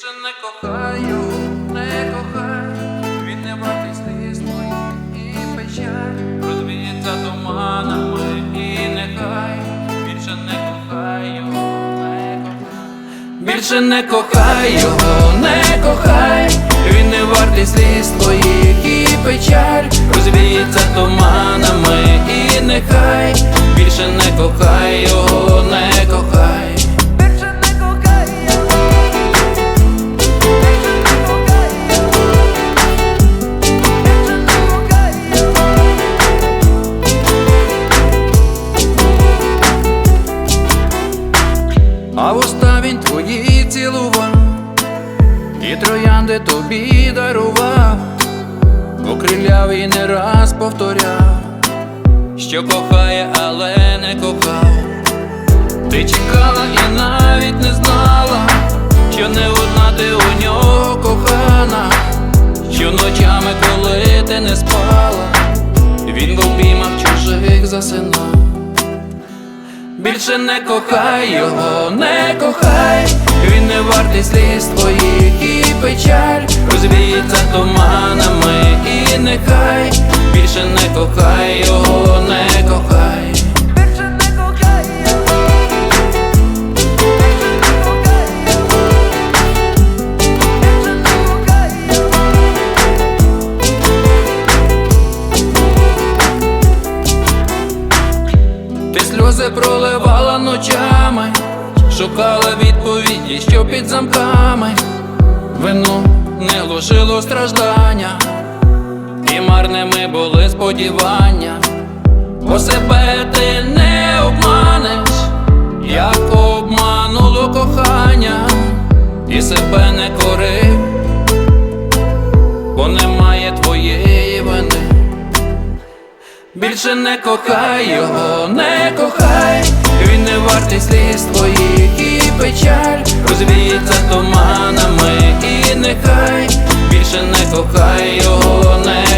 Більше не кохаю, не кохай, він не вартий сліз твоїх і печаль, розвіється туманами і нехай, більше не кохаю, не кохай. Більше не його, не кохай, він не вартий сліз твоїх і печаль, розвіється туманами і нехай, більше не його, А вуста він твої цілував, і троянди тобі дарував, окриляв і не раз повторяв, що кохає, але не кохав. Ти чекала і навіть не знала, що не одна ти у нього кохана, що ночами, коли ти не спала, він в обіймах чужих засинав. Більше не кохай його, не кохай, він не вартий сліз твоїх і печаль, розвіється туманами і нехай, більше не кохай його, не сльози ночами, шукала відповіді, що під замками, вино не глушило страждання, і марними були сподівання, бо себе ти не обманеш, як обмануло кохання, і себе Більше не кохай його, не кохай, він не вартий сліз твоїх і печаль, розвіється туманами і нехай, більше не кохай його, не.